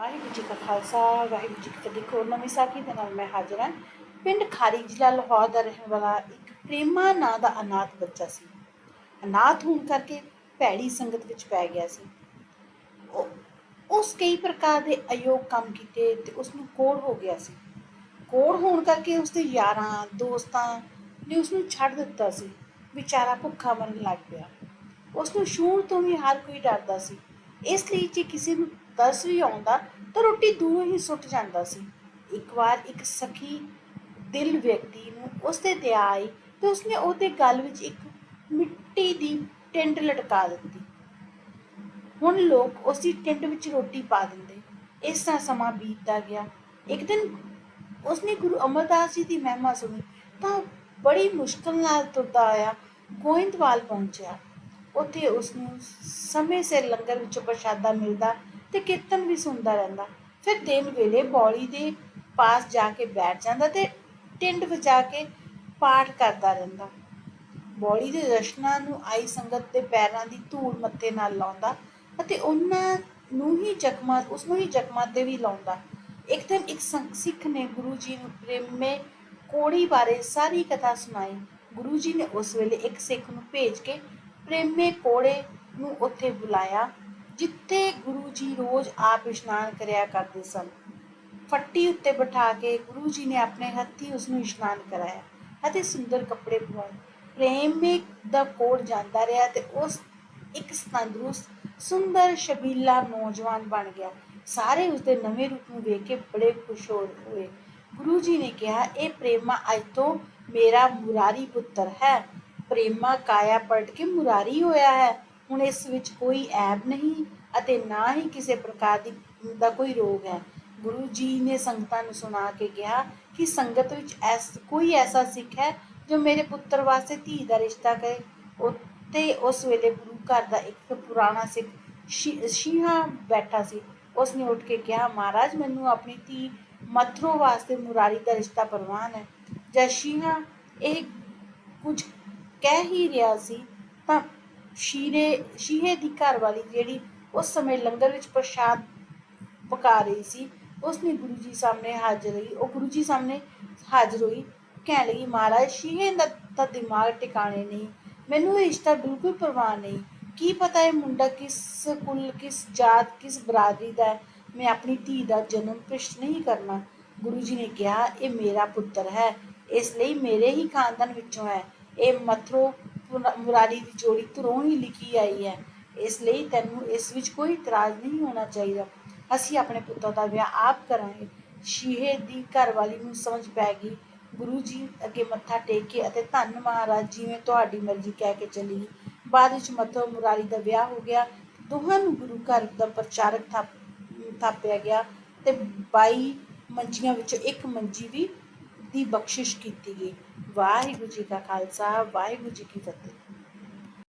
ਵਾਹਿਗੁਰੂ ਜੀ ਕਾ ਖਾਲਸਾ, ਵਾਹਿਗੁਰੂ ਜੀ ਕੀ ਫਤਿਹ। ਕੋ ਨਵੀਂ ਸਾਖੀ ਦੇ ਨਾਲ ਮੈਂ ਹਾਜ਼ਰ ਹਾਂ। ਪਿੰਡ ਖਾਰੀ ਜ਼ਿਲ੍ਹਾ ਲਾਹੌਰ ਦਾ ਰਹਿਣ ਵਾਲਾ ਇੱਕ ਪ੍ਰੇਮਾ ਨਾਂ ਦਾ ਅਨਾਥ ਬੱਚਾ ਸੀ। ਅਨਾਥ ਹੋਣ ਕਰਕੇ ਭੈੜੀ ਸੰਗਤ ਵਿੱਚ ਪੈ ਗਿਆ ਸੀ। ਉਹ- ਉਸ ਕਈ ਪ੍ਰਕਾਰ ਦੇ ਅਯੋਗ ਕੰਮ ਕੀਤੇ ਤੇ ਉਸ ਨੂੰ ਕੋੜ ਹੋ ਗਿਆ ਸੀ। ਕੋੜ ਹੋਣ ਕਰਕੇ ਉਸ ਦੇ ਯਾਰਾਂ, ਦੋਸਤਾਂ ਨੇ ਉਸ ਨੂੰ ਛੱਡ ਦਿੱਤਾ ਸੀ। ਵਿਚਾਰਾ ਭੁੱਖਾ ਮਰਨ ਲੱਗ ਪਿਆ। ਉਸ ਨੂੰ ਛੂਹਣ ਤੋਂ ਵੀ ਹਰ ਕੋਈ ਡਰਦਾ ਸੀ। ਇਸ ਲਈ ਜੇ ਕਿਸੇ ਨੂੰ ਤਰਸ ਵੀ ਆਉਂਦਾ ਤਾਂ ਰੋਟੀ ਦੂਰੋਂ ਹੀ ਸੁੱਟ ਜਾਂਦਾ ਸੀ। ਇੱਕ ਵਾਰ ਇੱਕ ਸਖੀ ਦਿਲ ਵਿਅਕਤੀ ਨੂੰ ਉਸ ਤੇ ਦਇਆ ਆਈ ਤੇ ਉਸਨੇ ਉਹਦੇ ਗਲ ਵਿੱਚ ਇੱਕ ਮਿੱਟੀ ਦੀ ਟਿੰਡ ਲਟਕਾ ਦਿੱਤੀ। ਹੁਣ ਲੋਕ ਉਸ ਟਿੰਡ ਵਿੱਚ ਰੋਟੀ ਪਾ ਦਿੰਦੇ। ਇਸ ਤਰ੍ਹਾਂ ਸਮਾਂ ਬੀਤਦਾ ਗਿਆ। ਇੱਕ ਦਿਨ ਉਸਨੇ ਗੁਰੂ ਅਮਰਦਾਸ ਜੀ ਦੀ ਮਹਿਮਾ ਸੁਣੀ ਤਾਂ ਬੜੀ ਮੁਸ਼ਕਲ ਨਾਲ ਤੁਰਦਾ ਆਇਆ, ਗੋਇੰਦਵਾਲ ਪਹੁੰਚਿਆ। ਉੱਥੇ ਉਸ ਨੂੰ ਸਮੇਂ ਸਿਰ ਲੰਗਰ ਵਿੱਚੋਂ ਪ੍ਰਸ਼ਾਦਾ ਮਿਲਦਾ ਤੇ ਕੀਰਤਨ ਵੀ ਸੁਣਦਾ ਰਹਿੰਦਾ। ਫਿਰ ਦਿਨ ਵੇਲੇ ਬੌਲੀ ਦੇ ਪਾਸ ਜਾ ਕੇ ਬੈਠ ਜਾਂਦਾ ਤੇ ਟਿੰਡ ਵਜਾ ਕੇ ਪਾਠ ਕਰਦਾ ਰਹਿੰਦਾ। ਬੌਲੀ ਦੇ ਦਰਸ਼ਨਾਂ ਨੂੰ ਆਈ ਸੰਗਤ ਦੇ ਪੈਰਾਂ ਦੀ ਧੂੜ ਮੱਥੇ ਨਾਲ ਲਾਉਂਦਾ ਅਤੇ ਉਹਨਾਂ ਨੂੰ ਹੀ ਜ਼ਖਮਾਂ, ਉਸ ਨੂੰ ਹੀ ਜ਼ਖਮਾਂ ਤੇ ਵੀ ਲਾਉਂਦਾ। ਇੱਕ ਦਿਨ ਇੱਕ ਸੰਗ- ਸਿੱਖ ਨੇ ਗੁਰੂ ਜੀ ਨੂੰ ਪ੍ਰੇਮੇ ਕੋੜੀ ਬਾਰੇ ਸਾਰੀ ਕਥਾ ਸੁਣਾਈ। ਗੁਰੂ ਜੀ ਨੇ ਉਸ ਵੇਲੇ ਇੱਕ ਸਿੱਖ ਨੂੰ ਭੇਜ ਕੇ ਪ੍ਰੇਮੇ ਕੋੜੇ ਨੂੰ ਉੱਥੇ ਬੁਲਾਇਆ। ਜਿੱਥੇ ਗੁਰੂ ਜੀ ਰੋਜ਼ ਆਪ ਇਸ਼ਨਾਨ ਕਰਿਆ ਕਰਦੇ ਸਨ, ਫੱਟੀ ਉੱਤੇ ਬਿਠਾ ਕੇ ਗੁਰੂ ਜੀ ਨੇ ਆਪਣੇ ਹੱਥੀਂ ਉਸ ਨੂੰ ਇਸ਼ਨਾਨ ਕਰਾਇਆ ਅਤੇ ਸੁੰਦਰ ਕੱਪੜੇ ਪਵਾਏ। ਪ੍ਰੇਮੇ ਦਾ ਕੋੜ ਜਾਂਦਾ ਰਿਹਾ ਤੇ ਉਸ ਇੱਕ ਤੰਦਰੁਸਤ ਸੁੰਦਰ, ਸ਼ਬੀਲਾ ਨੌਜਵਾਨ ਬਣ ਗਿਆ। ਸਾਰੇ ਉਸ ਦੇ ਨਵੇਂ ਰੂਪ ਨੂੰ ਵੇਖ ਕੇ ਬੜੇ ਖੁਸ਼ ਹੋਏ। ਗੁਰੂ ਜੀ ਨੇ ਕਿਹਾ, ਇਹ ਪ੍ਰੇਮਾ ਅੱਜ ਤੋਂ ਮੇਰਾ ਮੁਰਾਰੀ ਪੁੱਤਰ ਹੈ। ਪ੍ਰੇਮਾ ਕਾਇਆ ਪਲਟ ਕੇ ਮੁਰਾਰੀ ਹੋਇਆ ਹੈ। ਹੁਣ ਇਸ ਵਿੱਚ ਕੋਈ ਐਬ ਨਹੀਂ ਅਤੇ ਨਾ ਹੀ ਕਿਸੇ ਪ੍ਰਕਾਰ ਦੀ, ਦਾ ਕੋਈ ਰੋਗ ਹੈ। ਗੁਰੂ ਜੀ ਨੇ ਸੰਗਤਾਂ ਨੂੰ ਸੁਣਾ ਕੇ ਕਿਹਾ ਕਿ ਸੰਗਤ ਵਿੱਚ ਐਸ, ਕੋਈ ਐਸਾ ਸਿੱਖ ਹੈ ਜੋ ਮੇਰੇ ਪੁੱਤਰ ਵਾਸਤੇ ਧੀ ਦਾ ਰਿਸ਼ਤਾ ਕਰੇ। ਉੱਤੇ ਉਸ ਵੇਲੇ ਗੁਰੂ ਘਰ ਦਾ ਇੱਕ ਪੁਰਾਣਾ ਸਿੱਖ ਸ਼ੀ- ਸ਼ੀਹਾ ਬੈਠਾ ਸੀ। ਉਸ ਨੇ ਉੱਠ ਕੇ ਕਿਹਾ, ਮਹਾਰਾਜ, ਮੈਨੂੰ ਆਪਣੀ ਧੀ ਮਥਰੋ ਵਾਸਤੇ ਮੁਰਾਰੀ ਦਾ ਰਿਸ਼ਤਾ ਪ੍ਰਵਾਨ ਹੈ। ਜਦ ਸ਼ੀਹਾ ਇਹ ਕੁਝ ਕਹਿ ਹੀ ਰਿਹਾ ਸੀ ਤਾਂ ਸ਼ੀਰੇ, ਸ਼ੀਹੇ ਦੀ ਘਰਵਾਲੀ ਜਿਹੜੀ ਉਸ ਸਮੇਂ ਲੰਗਰ ਵਿੱਚ ਪ੍ਰਸ਼ਾਦ ਪਕਾ ਰਹੀ ਸੀ, ਉਸਨੇ ਗੁਰੂ ਜੀ ਸਾਹਮਣੇ ਹਾਜ਼ਰ ਹੋਈ, ਉਹ ਗੁਰੂ ਜੀ ਸਾਹਮਣੇ ਹਾਜ਼ਰ ਹੋਈ, ਕਹਿਣ ਲੱਗੀ, ਮਹਾਰਾਜ, ਸ਼ੀਹੇ ਦਾ ਤਾਂ ਦਿਮਾਗ ਟਿਕਾਣੇ ਨਹੀਂ, ਮੈਨੂੰ ਇਹ ਰਿਸ਼ਤਾ ਬਿਲਕੁਲ ਪਰਵਾਹ ਨਹੀਂ। ਕੀ ਪਤਾ ਇਹ ਮੁੰਡਾ ਕਿਸ ਕੁਲ, ਕਿਸ ਜਾਤ, ਕਿਸ ਬਰਾਦਰੀ ਦਾ ਹੈ, ਮੈਂ ਆਪਣੀ ਧੀ ਦਾ ਜਨਮ ਭ੍ਰਿਸ਼ਟ ਨਹੀਂ ਕਰਨਾ। ਗੁਰੂ ਜੀ ਨੇ ਕਿਹਾ, ਇਹ ਮੇਰਾ ਪੁੱਤਰ ਹੈ, ਇਸ ਲਈ ਮੇਰੇ ਹੀ ਖਾਨਦਾਨ ਵਿੱਚੋਂ ਹੈ। ਇਹ ਮਥਰੋ ਮੁਰਾਰੀ ਦੀ ਜੋੜੀ ਧਰੋਂ ਹੀ ਲਿਖੀ ਆਈ ਹੈ। ਇਸ ਲਈ ਤੈਨੂੰ ਇਸ ਵਿੱਚ ਕੋਈ ਇਤਰਾਜ਼ ਨਹੀਂ ਹੋਣਾ ਚਾਹੀਦਾ। ਅਸੀਂ ਆਪਣੇ ਪੁੱਤਰ ਦਾ ਵਿਆਹ ਆਪ ਕਰਾਂਗੇ। ਸ਼ੀਹੇ ਦੀ ਘਰਵਾਲੀ ਨੂੰ ਸਮਝ ਪੈ ਗਈ। ਗੁਰੂ ਜੀ ਅੱਗੇ ਮੱਥਾ ਟੇਕ ਕੇ ਅਤੇ ਧੰਨ ਮਹਾਰਾਜ, ਜਿਵੇਂ ਤੁਹਾਡੀ ਮਰਜ਼ੀ ਕਹਿ ਕੇ ਚਲੀ। ਬਾਅਦ ਵਿੱਚ ਮਥੁਰਾ ਮੁਰਾਰੀ ਦਾ ਵਿਆਹ ਹੋ ਗਿਆ। ਦੋਹਾਂ ਨੂੰ ਗੁਰੂ ਘਰ ਦਾ ਪ੍ਰਚਾਰਕ ਥਾਪ ਥਾਪਿਆ ਗਿਆ ਤੇ 22 ਮੰਜੀਆਂ ਵਿੱਚੋਂ ਇੱਕ ਮੰਜੀ ਵੀ ਦੀ ਬਖਸ਼ਿਸ਼ ਕੀਤੀ ਗਈ। ਵਾਹਿਗੁਰੂ ਜੀ ਕਾ ਖਾਲਸਾ ਵਾਹਿਗੁਰੂ ਜੀ ਕੀ ਫਤਿਹ।